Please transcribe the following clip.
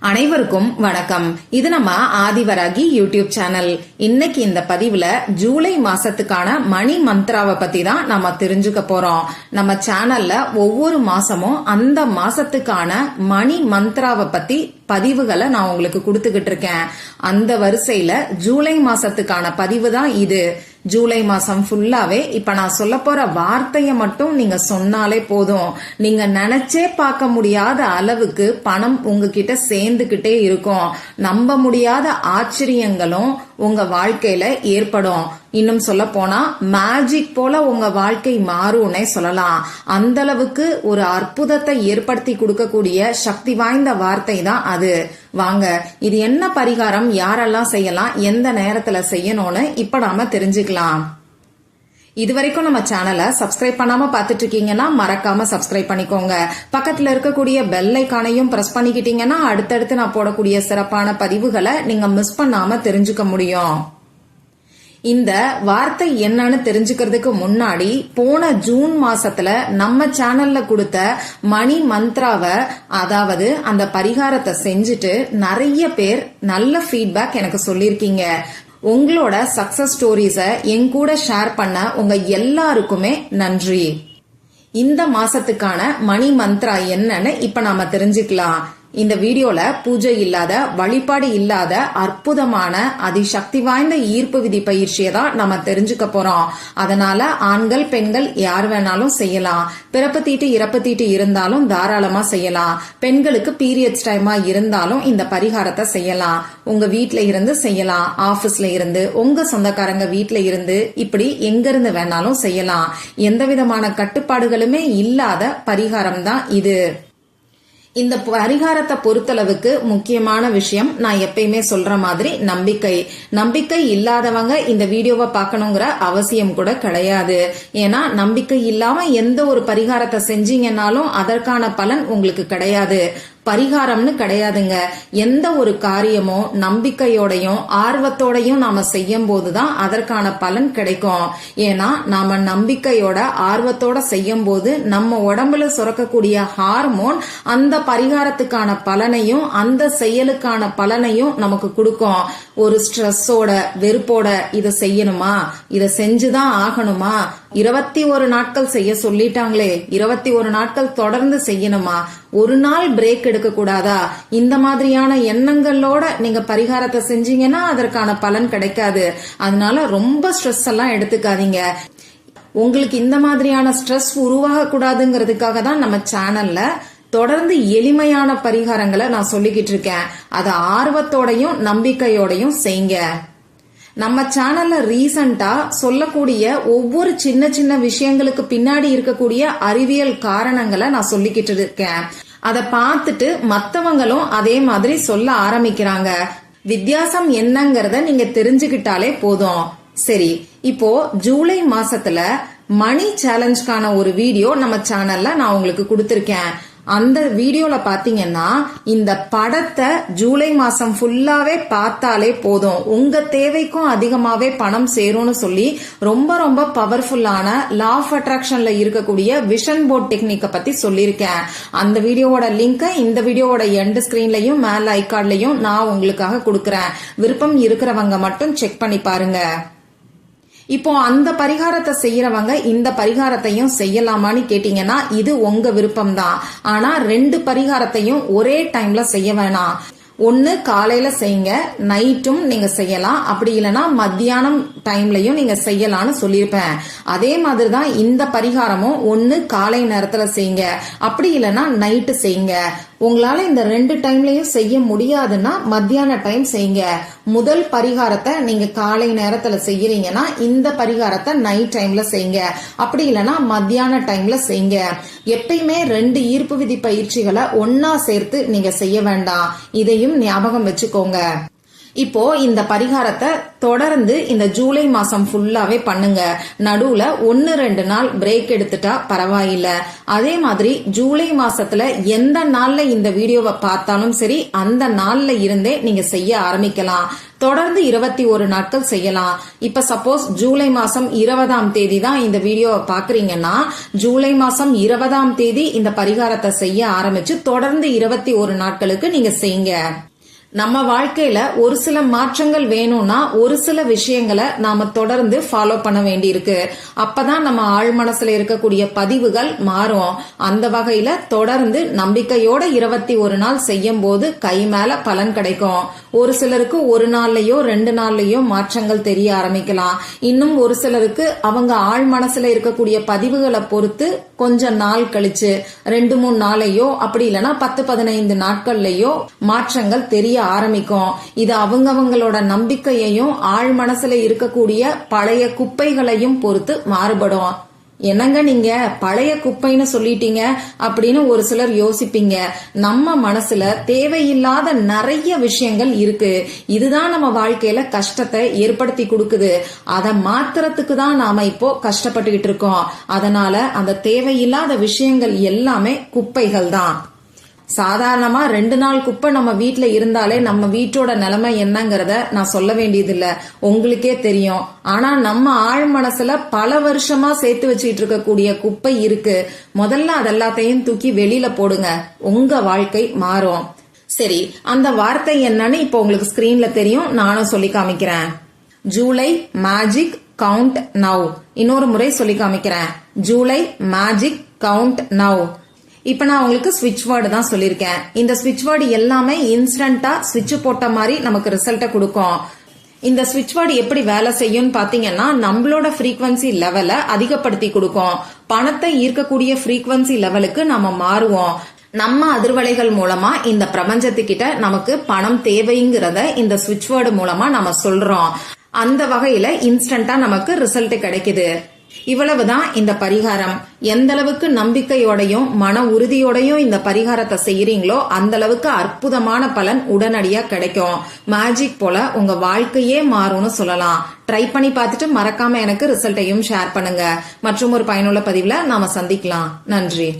அனைவருக்கும் வணக்கம். இது நம்ம ஆதிவராகி யூடியூப் சேனல். இன்னைக்கு இந்த பதிவுல ஜூலை மாசத்துக்கான மணி மந்த்ராவை பத்தி தான் நம்ம தெரிஞ்சுக்க போறோம். நம்ம சேனல்ல ஒவ்வொரு மாசமும் அந்த மாசத்துக்கான மணி மந்த்ராவை பத்தி பதிவுகளை நான் உங்களுக்கு கொடுத்துக்கிட்டு இருக்கேன். அந்த வரிசையில ஜூலை மாசத்துக்கான பதிவு தான் இது. ஜூலை மாசம் ஃபுல்லாவே இப்ப நான் சொல்ல போற வார்த்தையை மட்டும் நீங்க சொன்னாலே போதும். நீங்க நினைச்சே பார்க்க முடியாத அளவுக்கு பணம் உங்ககிட்ட சேர்ந்துகிட்டே இருக்கும். நம்ப முடியாத ஆச்சரியங்களும் உங்க வாழ்க்கையில ஏற்படும். இன்னும் சொல்ல போனா மேஜிக் போல உங்க வாழ்க்கை மாறும்னே சொல்லலாம். அந்த அளவுக்கு ஒரு அற்புதத்தை ஏற்படுத்தி கொடுக்கக்கூடிய சக்தி வாய்ந்த வார்த்தை தான் அது. வாங்க இது என்ன பரிகாரம்? யாரெல்லாம் செய்யலாம்? எந்த நேரத்துல செய்யணும்னு இப்ப நாம தெரிஞ்சுக்கலாம். இது வரைக்கும் நம்ம சேனலை சப்ஸ்கிரைப் பண்ணாம பார்த்துட்டு இருக்கீங்கன்னா மறக்காம சப்ஸ்கிரைப் பண்ணிக்கோங்க. பக்கத்துல இருக்கக்கூடிய பெல் ஐக்கானையும் பிரஸ் பண்ணிக்கிட்டீங்கன்னா அடுத்தடுத்து நான் போடக்கூடிய சிறப்பான பதிவுகளை நீங்க மிஸ் பண்ணாம தெரிஞ்சுக்க முடியும். இந்த வார்த்தை என்னன்னு தெரிஞ்சுக்கிறதுக்கு முன்னாடி போன ஜூன் மாசத்துல நம்ம சேனல்ல கொடுத்த மணி மந்த்ராவை அதாவது அந்த பரிகாரத்தை செஞ்சுட்டு நிறைய பேர் நல்ல ஃபீட்பேக் எனக்கு சொல்லியிருக்கீங்க. உங்களோட சக்சஸ் ஸ்டோரிஸ என் கூட ஷேர் பண்ண உங்க எல்லாருக்குமே நன்றி. இந்த மாசத்துக்கான மணி மந்த்ரா என்னன்னு இப்ப நாம தெரிஞ்சுக்கலாம். இந்த வீடியோல பூஜை இல்லாத வழிபாடு இல்லாத அற்புதமான அதிசக்தி வாய்ந்த ஈர்ப்பு விதி பயிற்சியை தான் நம்ம தெரிஞ்சுக்க போறோம். அதனால ஆண்கள் பெண்கள் யார் வேணாலும் செய்யலாம். பிறப்பு தீட்டு இறப்பு தீட்டு இருந்தாலும் தாராளமா செய்யலாம். பெண்களுக்கு பீரியட்ஸ் டைமா இருந்தாலும் இந்த பரிகாரத்தை செய்யலாம். உங்க வீட்ல இருந்து செய்யலாம். ஆபீஸ்ல இருந்து உங்க சொந்தக்காரங்க வீட்ல இருந்து இப்படி எங்க இருந்து வேணாலும் செய்யலாம். எந்த விதமான கட்டுப்பாடுகளுமே இல்லாத பரிகாரம் தான் இது. இந்த பரிகாரத்தை பொறுத்தளவுக்கு முக்கியமான விஷயம். நான் எப்பயுமே சொல்ற மாதிரி நம்பிக்கை. நம்பிக்கை இல்லாதவங்க இந்த வீடியோவை பார்க்கணுங்கிற அவசியம் கூட கிடையாது. ஏன்னா நம்பிக்கை இல்லாம எந்த ஒரு பரிகாரத்தை செஞ்சீங்கன்னாலும் அதற்கான பலன் உங்களுக்கு கிடையாது. பரிகாரம்னு கிடையாதுங்க. எந்த ஒரு காரியமும் நம்பிக்கையோடையும் ஆர்வத்தோடையும் நாம செய்யும் போதுதான் அதற்கான பலன் கிடைக்கும். ஏன்னா நாம நம்பிக்கையோட ஆர்வத்தோட செய்யும் போது நம்ம உடம்புல சுரக்கக்கூடிய ஹார்மோன் அந்த பரிகாரத்துக்கான பலனையும் அந்த செயலுக்கான பலனையும் நமக்கு கொடுக்கும். ஒரு ஸ்ட்ரெஸ்ஸோட வெறுப்போட இதை செய்யணுமா? இதை செஞ்சுதான் ஆகணுமா? இருபத்தி ஒரு நாட்கள் செய்ய சொல்லிட்டாங்களே. இருபத்தி ஒரு நாட்கள் தொடர்ந்து செய்யணுமா? ஒரு நாள் பிரேக் எடுக்க கூடாதா இந்த மாதிரியான எண்ணங்களோட நீங்க பரிகாரத்தை செஞ்சீங்கன்னா அதற்கான பலன் கிடைக்காது. அதனால ரொம்ப ஸ்ட்ரெஸ் எல்லாம் எடுத்துக்காதீங்க. உங்களுக்கு இந்த மாதிரியான ஸ்ட்ரெஸ் உருவாக கூடாதுங்கிறதுக்காக தான் நம்ம சேனல்ல தொடர்ந்து எளிமையான பரிகாரங்களை நான் சொல்லிக்கிட்டு இருக்கேன். அதை ஆர்வத்தோடையும் நம்பிக்கையோடையும் செய்யுங்க நம்ம சேனல்ல ரீசண்டா சொல்லக்கூடிய ஒவ்வொரு சின்ன சின்ன விஷயங்களுக்கு பின்னாடி இருக்கக்கூடிய அறிவியல் காரணங்களை நான் சொல்லிக்கிட்டு இருக்கேன். அதை பார்த்துட்டு மத்தவங்களும் அதே மாதிரி சொல்ல ஆரம்பிக்கிறாங்க. வித்தியாசம் என்னங்கறத நீங்க தெரிஞ்சுக்கிட்டாலே போதும். சரி இப்போ ஜூலை மாசத்துல மணி சேலஞ்சுக்கான ஒரு வீடியோ நம்ம சேனல்ல நான் உங்களுக்கு கொடுத்திருக்கேன். அந்த வீடியோல பாத்தீங்கன்னா இந்த படத்தை ஜூலை மாசம் ஃபுல்லாவே பார்த்தாலே போதும். உங்க தேவைக்கும் அதிகமாவே பணம் சேரும்னு சொல்லி ரொம்ப ரொம்ப பவர்ஃபுல்லான லா ஆஃப் அட்ராக்ஷன்ல இருக்கக்கூடிய விஷன் போர்ட் டெக்னிக்கை பத்தி சொல்லியிருக்கேன். அந்த வீடியோவோட லிங்கை இந்த வீடியோவோட எண்ட் ஸ்கிரீன்லயும் ஐ ஐகார்ட்லயும் நான் உங்களுக்காக கொடுக்குறேன். விருப்பம் இருக்கிறவங்க மட்டும் செக் பண்ணி பாருங்க. இப்போ அந்த பரிகாரத்தை செய்யறவங்க இந்த பரிகாரத்தையும் செய்யலாமான்னு கேட்டீங்கன்னா இது உங்க விருப்பம் தான் ஆனா ரெண்டு பரிகாரத்தையும் ஒரே டைம்ல செய்ய வேணாம். ஒன்னு காலையில செய்யுங்க. நைட்டும் நீங்க செய்யலாம். அப்படி இல்லைன்னா மத்தியானம் டைம்லயும் நீங்க செய்யலாம்னு சொல்லியிருப்பேன். அதே மாதிரி தான் இந்த பரிகாரமும் ஒன்னு காலை நேரத்துல செய்யுங்க. அப்படி இல்லைன்னா நைட்டு செய்யுங்க. உங்களால இந்த ரெண்டு டைம்லயும் செய்ய முடியாதுன்னா மத்தியான டைம் செய்யுங்க. முதல் பரிகாரத்தை நீங்க காலை நேரத்துல செய்யறீங்கன்னா இந்த பரிகாரத்தை நைட் டைம்ல செய்யுங்க. அப்படி இல்லைன்னா மத்தியான டைம்ல செய்யுங்க. எப்பயுமே ரெண்டு ஈர்ப்பு விதி பயிற்சிகளை ஒன்னா சேர்த்து நீங்க செய்ய வேண்டாம். இதையும் ஞாபகம் வச்சுக்கோங்க. இப்போ இந்த பரிகாரத்தை தொடர்ந்து இந்த ஜூலை மாசம் ஃபுல்லாவே பண்ணுங்க. நடுவுல ஒன்னு ரெண்டு நாள் பிரேக் எடுத்துட்டா பரவாயில்ல. அதே மாதிரி ஜூலை மாசத்துல எந்த நாள்ல இந்த வீடியோவை பார்த்தாலும் சரி அந்த நாள்ல இருந்தே நீங்க செய்ய ஆரம்பிக்கலாம். தொடர்ந்து இருபத்தி ஒரு நாட்கள் செய்யலாம். இப்ப சப்போஸ் ஜூலை மாசம் இருபதாம் தேதி தான் இந்த வீடியோவை பாக்குறீங்கன்னா ஜூலை மாசம் இருபதாம் தேதி இந்த பரிகாரத்தை செய்ய ஆரம்பிச்சு தொடர்ந்து இருபத்தி ஒரு நாட்களுக்கு நீங்க செய்யுங்க. நம்ம வாழ்க்கையில ஒரு சில மாற்றங்கள் வேணும்னா ஒரு சில விஷயங்களை நாம தொடர்ந்து ஃபாலோ பண்ண வேண்டியிருக்கு. அப்பதான் நம்ம ஆழ் மனசுல இருக்கக்கூடிய பதிவுகள் மாறும். அந்த வகையில தொடர்ந்து நம்பிக்கையோட இருபத்தி ஒரு நாள் செய்யும் போது கை மேல பலன் கிடைக்கும். ஒரு சிலருக்கு ஒரு நாள்லயோ ரெண்டு நாள்லயோ மாற்றங்கள் தெரிய ஆரம்பிக்கலாம். இன்னும் ஒரு சிலருக்கு அவங்க ஆழ் மனசுல இருக்கக்கூடிய பதிவுகளை பொறுத்து கொஞ்ச நாள் கழிச்சு ரெண்டு மூணு நாளையோ அப்படி இல்லைன்னா பத்து பதினைந்து நாட்கள்லயோ மாற்றங்கள் தெரிய ஆரம்பிக்கும். இது அவங்கவங்களோட நம்பிக்கையையும் ஆழ் மனசுல இருக்கக்கூடிய பழைய குப்பைகளையும் பொறுத்து மாறுபடும். என்னங்க நீங்க பழைய குப்பைன்னு சொல்லிட்டீங்க அப்படின்னு ஒரு சிலர் யோசிப்பீங்க. நம்ம மனசுல தேவையில்லாத நிறைய விஷயங்கள் இருக்கு. இதுதான் நம்ம வாழ்க்கையில கஷ்டத்தை ஏற்படுத்தி கொடுக்குது. அதை மாத்துறதுக்கு தான் நாம இப்போ கஷ்டப்பட்டுக்கிட்டு இருக்கோம். அதனால அந்த தேவையில்லாத விஷயங்கள் எல்லாமே குப்பைகள் தான். சாதாரணமா ரெண்டு நாள் குப்பை நம்ம வீட்டுல இருந்தாலே நம்ம வீட்டோட நிலைமை என்னங்கிறத நான் சொல்ல வேண்டியதில்ல. உங்களுக்கே தெரியும். ஆனா நம்ம ஆழ் மனசுல பல வருஷமா சேர்த்து வச்சிட்டு இருக்கக்கூடிய குப்பை இருக்கு. முதல்ல அதெல்லாத்தையும் தூக்கி வெளியில போடுங்க. உங்க வாழ்க்கை மாறும். சரி அந்த வார்த்தை என்னன்னு இப்போ உங்களுக்கு ஸ்கிரீன்ல தெரியும். நானும் சொல்லி காமிக்கிறேன். ஜூலை மேஜிக் கவுண்ட் நவ் இன்னொரு முறை சொல்லி காமிக்கிறேன். ஜூலை மேஜிக் கவுண்ட் நவ் இப்ப நான் உங்களுக்கு ஸ்விட்ச் வேர்டு தான் சொல்லியிருக்கேன் இந்த ஸ்விட்ச் வேர்டு எல்லாமே இன்ஸ்டன்டா ஸ்விட்ச் போட்ட மாதிரி நமக்கு ரிசல்ட்டை கொடுக்கும். இந்த ஸ்விட்ச் வேர்டு எப்படி வேலை செய்யும்னு பாத்தீங்கன்னா நம்மளோட ஃப்ரீக்வன்சி லெவலை அதிகப்படுத்தி கொடுக்கும். பணத்தை ஈர்க்கக்கூடிய ஃப்ரீக்வன்சி லெவலுக்கு நம்ம மாறுவோம். நம்ம அதிர்வலைகள் மூலமா இந்த பிரபஞ்சத்துக்கிட்ட நமக்கு பணம் தேவைங்கிறத இந்த ஸ்விட்ச் வேர்டு மூலமா நம்ம சொல்றோம். அந்த வகையில இன்ஸ்டன்டா நமக்கு ரிசல்ட் கிடைக்குது. இவ்வளவுதான் இந்த பரிகாரம். எந்த அளவுக்கு நம்பிக்கையோடையும் மன உறுதியோடையும் இந்த பரிகாரத்தை செய்யறீங்களோ அந்த அளவுக்கு அற்புதமான பலன் உடனடியா கிடைக்கும். மேஜிக் போல உங்க வாழ்க்கையே மாறும்னு சொல்லலாம். ட்ரை பண்ணி பார்த்துட்டு மறக்காம எனக்கு ரிசல்ட்டையும் ஷேர் பண்ணுங்க. மற்றும் ஒரு பயனுள்ள பதிவுல நாம சந்திக்கலாம். நன்றி.